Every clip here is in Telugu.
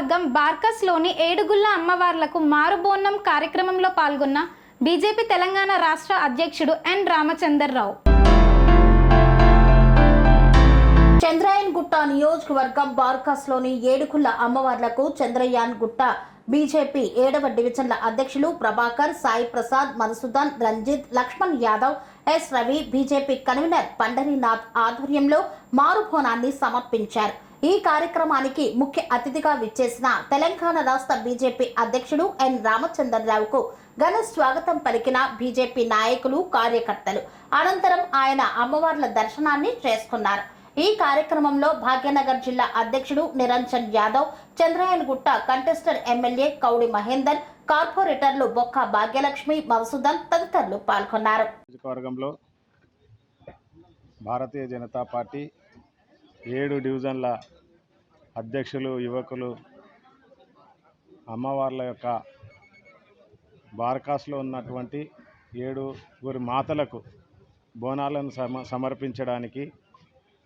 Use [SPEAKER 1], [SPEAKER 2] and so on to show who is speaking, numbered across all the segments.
[SPEAKER 1] నియోజకవర్గం బార్కస్లోని ఏడుగుళ్ళ అమ్మవార్లకు మారుబోన్నం కార్యక్రమంలో పాల్గొన్న బీజేపీ తెలంగాణ రాష్ట్ర అధ్యక్షుడు ఎన్ రామచందర్రావు.
[SPEAKER 2] చంద్రయాన్ గుట్ట నియోజకవర్గం బార్కాస్లోని ఏడుకుళ్ళ అమ్మవార్లకు చంద్రయాన్ గుట్ట బీజేపీ ఏడవ డివిజన్ల అధ్యక్షులు Prabhakar Sai Prasad Madhusudan Ranjith Lakshman Yadav S Ravi BJP convener Pandarinath ఆధ్వర్యంలో మారుభోనాన్ని సమర్పించారు. ఈ కార్యక్రమానికి ముఖ్య అతిథిగా విచ్చేసిన తెలంగాణ రాష్ట్ర బీజేపీ అధ్యక్షుడు ఎన్ రామచంద్రరావుకు ఘన స్వాగతం పలికిన బీజేపీ నాయకులు కార్యకర్తలు. అనంతరం ఆయన అమ్మవార్ల దర్శనాన్ని చేసుకున్నారు. ఈ కార్యక్రమంలో భాగ్యనగర్ జిల్లా అధ్యక్షుడు నిరంజన్ యాదవ్ చంద్రయాన్గుట్ట కంటెస్టర్ ఎమ్మెల్యే కౌడి మహేందర్ కార్పొరేటర్లు బొక్క భాగ్యలక్ష్మి మధుసూదన్ తదితరులు పాల్గొన్నారు.
[SPEAKER 3] భారతీయ జనతా పార్టీ ఏడు డివిజన్ల అధ్యక్షులు యువకులు అమ్మవార్ల యొక్క బార్కాస్లో ఉన్నటువంటి ఏడుగురి మాతలకు బోనాలను సమ సమర్పించడానికి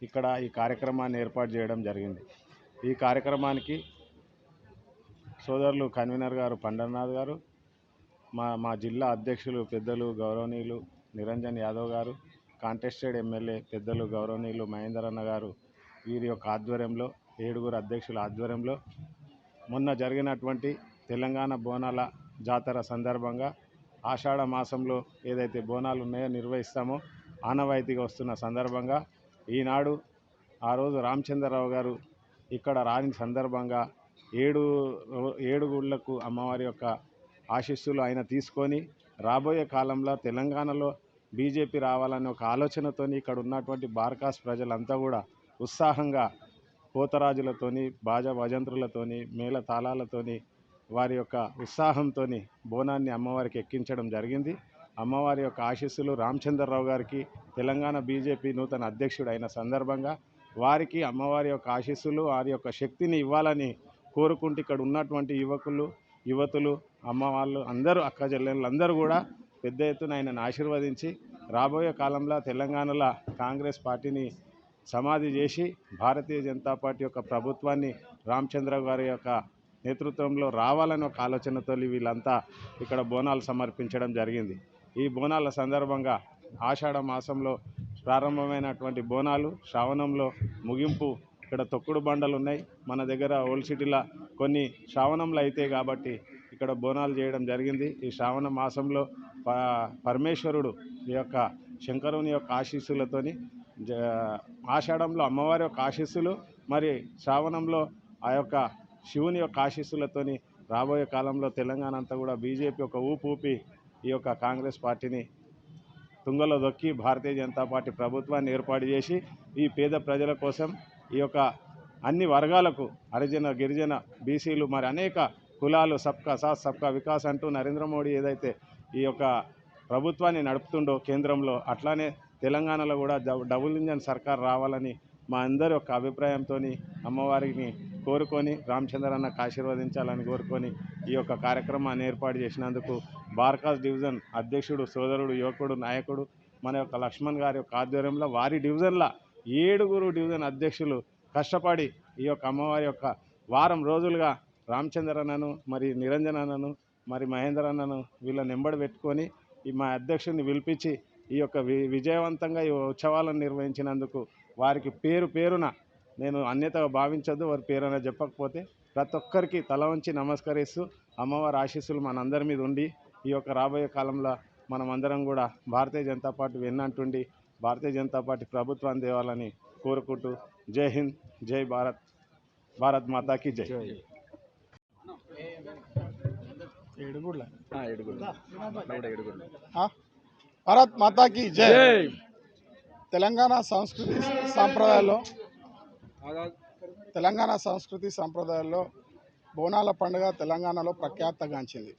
[SPEAKER 3] ఇక్కడ ఈ కార్యక్రమాన్ని ఏర్పాటు చేయడం జరిగింది. ఈ కార్యక్రమానికి సోదరులు కన్వీనర్ గారు పండర్నాథ్ గారు మా మా జిల్లా అధ్యక్షులు పెద్దలు గౌరవనీయులు నిరంజన్ యాదవ్ గారు కాంటెస్టెడ్ ఎమ్మెల్యే పెద్దలు గౌరవనీయులు మహేందర్ అన్న గారు వీరి యొక్క ఆధ్వర్యంలో ఏడుగురు అధ్యక్షుల ఆధ్వర్యంలో మొన్న జరిగినటువంటి తెలంగాణ బోనాల జాతర సందర్భంగా ఆషాఢ మాసంలో ఏదైతే బోనాలు ఉన్నాయో నిర్వహిస్తామో ఆనవాయితీగా వస్తున్న సందర్భంగా ఈనాడు ఆ రోజు రామచంద్రరావు గారు ఇక్కడ రాని సందర్భంగా ఏడు ఏడుగుళ్ళకు అమ్మవారి యొక్క ఆశీస్సులు ఆయన తీసుకొని రాబోయే కాలంలో తెలంగాణలో బీజేపీ రావాలనే ఒక ఆలోచనతోని ఇక్కడ ఉన్నటువంటి బార్కాస్ ప్రజలంతా కూడా ఉత్సాహంగా పోతరాజులతోని బాజా భజంత్రులతోని మేళ తాళాలతోని వారి యొక్క ఉత్సాహంతో బోనాన్ని అమ్మవారికి ఎక్కించడం జరిగింది. అమ్మవారి యొక్క ఆశీస్సులు రామచంద్రరావు గారికి తెలంగాణ బీజేపీ నూతన అధ్యక్షుడు అయిన సందర్భంగా వారికి అమ్మవారి యొక్క ఆశీస్సులు వారి యొక్క శక్తిని ఇవ్వాలని కోరుకుంటూ ఇక్కడ ఉన్నటువంటి యువకులు యువతులు అమ్మవాళ్ళు అందరూ అక్క చెల్లెళ్ళు అందరూ కూడా పెద్ద ఎత్తున ఆయనను ఆశీర్వదించి రాబోయే కాలంలో తెలంగాణలో కాంగ్రెస్ పార్టీని సమాధి చేసి భారతీయ జనతా పార్టీ యొక్క ప్రభుత్వాన్ని రామచంద్ర గారి యొక్క నేతృత్వంలో రావాలని ఒక ఆలోచనతో వీళ్ళంతా ఇక్కడ బోనాలు సమర్పించడం జరిగింది. ఈ బోనాల సందర్భంగా ఆషాఢ మాసంలో ప్రారంభమైనటువంటి బోనాలు శ్రావణంలో ముగింపు ఇక్కడ తొక్కుడు బండలు ఉన్నాయి. మన దగ్గర ఓల్డ్ సిటీలో కొన్ని శ్రావణంలో అయితే కాబట్టి ఇక్కడ బోనాలు చేయడం జరిగింది. ఈ శ్రావణ మాసంలో ప పరమేశ్వరుడు ఈ యొక్క శంకరుని యొక్క ఆశీస్సులతోని ఆషాఢంలో అమ్మవారి యొక్క ఆశీస్సులు మరి శ్రావణంలో ఆ యొక్క శివుని యొక్క ఆశీస్సులతోని రాబోయే కాలంలో తెలంగాణ అంతా కూడా బీజేపీ ఒక ఊపు ఊపి ఈ యొక్క కాంగ్రెస్ పార్టీని తుంగలో దొక్కి భారతీయ జనతా పార్టీ ప్రభుత్వాన్ని ఏర్పాటు చేసి ఈ పేద ప్రజల కోసం ఈ యొక్క అన్ని వర్గాలకు హరిజన గిరిజన బీసీలు మరి అనేక కులాలు సబ్కా సాత్ సబ్కా వికాస్ అంటూ నరేంద్ర మోడీ ఏదైతే ఈ యొక్క ప్రభుత్వాన్ని నడుపుతుండో కేంద్రంలో అట్లానే తెలంగాణలో కూడా డబు- డబుల్ ఇంజన్ సర్కార్ రావాలని మా అందరి యొక్క అభిప్రాయంతో అమ్మవారిని కోరుకొని రామచంద్రన్నకు ఆశీర్వదించాలని కోరుకొని ఈ యొక్క కార్యక్రమాన్ని ఏర్పాటు చేసినందుకు బార్కాస్ డివిజన్ అధ్యక్షుడు సోదరుడు యువకుడు నాయకుడు మన యొక్క లక్ష్మణ్ గారి యొక్క ఆధ్వర్యంలో వారి డివిజన్ల ఏడుగురు డివిజన్ అధ్యక్షులు కష్టపడి ఈ యొక్క అమ్మవారి యొక్క వారం రోజులుగా రామచంద్ర అన్నను మరి నిరంజన్ అన్నను మరి మహేంద్ర అన్నను వీళ్ళని ఎంబడి పెట్టుకొని ఈ మా అధ్యక్షుడిని పిలిపించి ఈ యొక్క వి విజయవంతంగా ఈ ఉత్సవాలను నిర్వహించినందుకు వారికి పేరు పేరున నేను అన్యతగా భావించొద్దు వారి పేరు అనేది చెప్పకపోతే ప్రతి ఒక్కరికి తల వంచి నమస్కరిస్తూ అమ్మవారి ఆశీస్సులు మనందరి మీద ఉండి ఈ యొక్క రాబోయే కాలంలో మనం అందరం కూడా భారతీయ జనతా పార్టీ వెన్నంటుండి భారతీయ జనతా పార్టీ ప్రభుత్వాన్ని తేవాలని కోరుకుంటూ జై హింద్ జై భారత్ భారత్ మాతాకి జై.
[SPEAKER 4] ఆ? భారత్ మాతాకి జై. తెలంగాణ సంస్కృతి సాంప్రదాయాల్లో తెలంగాణ సంస్కృతి సాంప్రదాయాల్లో బోనాల పండుగ తెలంగాణలో ప్రఖ్యాతగాంచింది.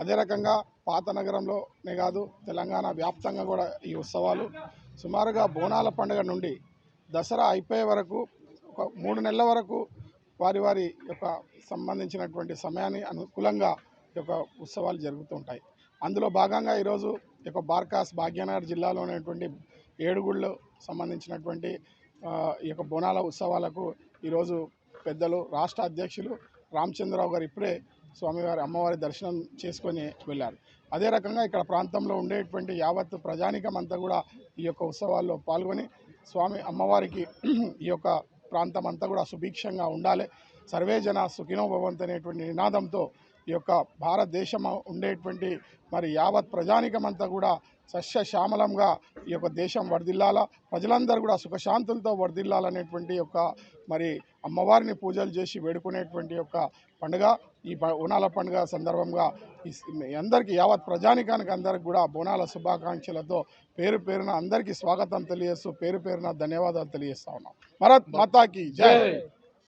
[SPEAKER 4] అదే రకంగా పాత నగరంలోనే కాదు తెలంగాణ వ్యాప్తంగా కూడా ఈ ఉత్సవాలు సుమారుగా బోనాల పండుగ నుండి దసరా అయిపోయే వరకు ఒక మూడు నెలల వరకు వారి వారి యొక్క సంబంధించినటువంటి సమయాన్ని అనుకూలంగా ఈ యొక్క ఉత్సవాలు జరుగుతూ ఉంటాయి. అందులో భాగంగా ఈరోజు యొక్క బార్కాస్ భాగ్యనగర్ జిల్లాలో ఉన్నటువంటి ఏడుగుళ్ళు సంబంధించినటువంటి ఈ యొక్క బోనాల ఉత్సవాలకు ఈరోజు పెద్దలు రాష్ట్ర అధ్యక్షులు రామచంద్రరావు గారు ఇప్పుడే స్వామివారి అమ్మవారి దర్శనం చేసుకొని వెళ్ళారు. అదే రకంగా ఇక్కడ ప్రాంతంలో ఉండేటువంటి యావత్ ప్రజానికం అంతా కూడా ఈ యొక్క ఉత్సవాల్లో పాల్గొని స్వామి అమ్మవారికి ఈ యొక్క ప్రాంతం అంతా కూడా సుభిక్షంగా ఉండాలి. సర్వే జన సుఖినో భవంతు అనేటువంటి నినాదంతో ఈ యొక్క భారతదేశం ఉండేటువంటి మరి యావత్ ప్రజానికమంతా కూడా సస్యశ్యామలంగా ఈ యొక్క దేశం వర్ధిల్లాల ప్రజలందరూ కూడా సుఖశాంతులతో వర్ధిల్లాలనేటువంటి యొక్క మరి అమ్మవారిని పూజలు చేసి వేడుకునేటువంటి యొక్క పండుగ. ఈ బోనాల పండుగ సందర్భంగా ఈ అందరికీ యావత్ ప్రజానికానికి అందరికి కూడా బోనాల శుభాకాంక్షలతో పేరు పేరున అందరికీ స్వాగతం తెలియజేస్తూ పేరు పేరున ధన్యవాదాలు తెలియజేస్తా ఉన్నాం. భరత్ మాతాకి జై.